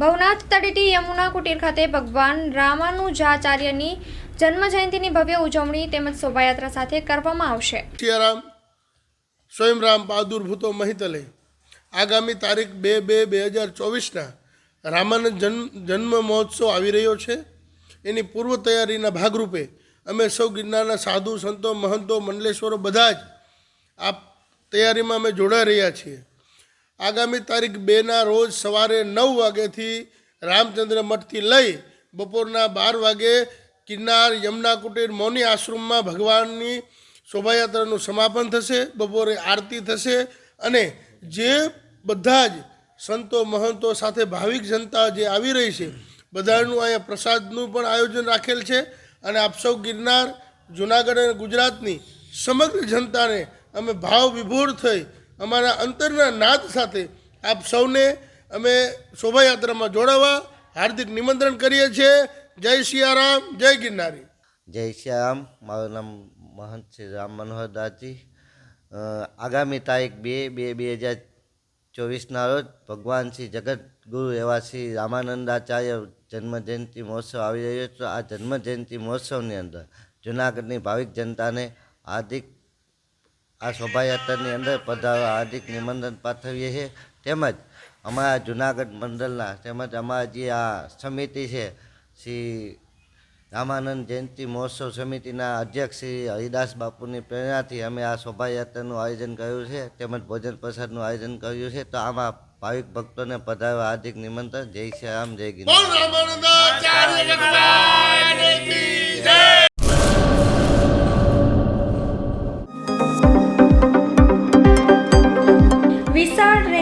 ભવનાથ તળેટી યમુના કુટીર ખાતે ભગવાન રામાનુજાચાર્યની જન્મ જયંતિની ભવ્ય ઉજવણી તેમજ શોભાયાત્રા સાથે કરવામાં આવશે. સિયારામ, સ્વયંરામ પાદુર્ભૂતો મહિતલે આગામી તારીખ બે બે બે હજાર ચોવીસના રામાનંદ જન્મ જન્મ મહોત્સવ આવી રહ્યો છે. એની પૂર્વ તૈયારીના ભાગરૂપે અમે સૌ ગિરનારના સાધુ, સંતો, મહંતો, મંડલેશ્વરો બધા જ આ તૈયારીમાં અમે જોડાઈ રહ્યા છીએ. આગામી તારીખ બેના રોજ સવારે નવ વાગ્યાથી રામચંદ્ર મઠથી લઈ બપોરના બાર વાગે કિન્નાર યમુના કુટીર મૌની આશ્રમમાં ભગવાનની શોભાયાત્રાનું સમાપન થશે, બપોરે આરતી થશે અને જે બધા જ સંતો, મહંતો સાથે ભાવિક જનતા જે આવી રહી છે, બધાનું અહીંયા પ્રસાદનું પણ આયોજન રાખેલ છે અને આપ સૌ ગિરનાર, જુનાગઢ અને ગુજરાતની સમગ્ર જનતાને અમે ભાવ વિભોર થઈ અમારા અંતરના નાદ સાથે આપ સૌને અમે શોભાયાત્રામાં જોડાવા હાર્દિક નિમંત્રણ કરીએ છીએ. જય સિયારામ, જય ગિરનારી. જય શ્યામ મારું નામ મહંત શ્રી રામ મનોહર દાસજી. આગામી તારીખ બે બે બે હજાર ચોવીસના રોજ ભગવાન શ્રી જગતગુરુ એવા શ્રી રામાનંદાચાર્ય જન્મજયંતિ મહોત્સવ આવી રહ્યો છે. આ જન્મજયંતિ મહોત્સવની અંદર જૂનાગઢની ભાવિક જનતાને હાર્દિક આ શોભાયાત્રાની અંદર પધારવા હાર્દિક નિમંત્રણ પાઠવીએ છીએ. તેમજ અમારા જુનાગઢ મંડળના તેમજ અમારા જે આ સમિતિ છે, શ્રી રામાનંદ જયંતિ મહોત્સવ સમિતિના અધ્યક્ષ શ્રી હરિદાસ બાપુની પ્રેરણાથી અમે આ શોભાયાત્રાનું આયોજન કર્યું છે, તેમજ ભોજન પ્રસાદનું આયોજન કર્યું છે. તો આમાં ભાવિક ભક્તોને પધારવા હાર્દિક નિમંત્રણ. જય શ્રી રામ, જય ગિરનાર.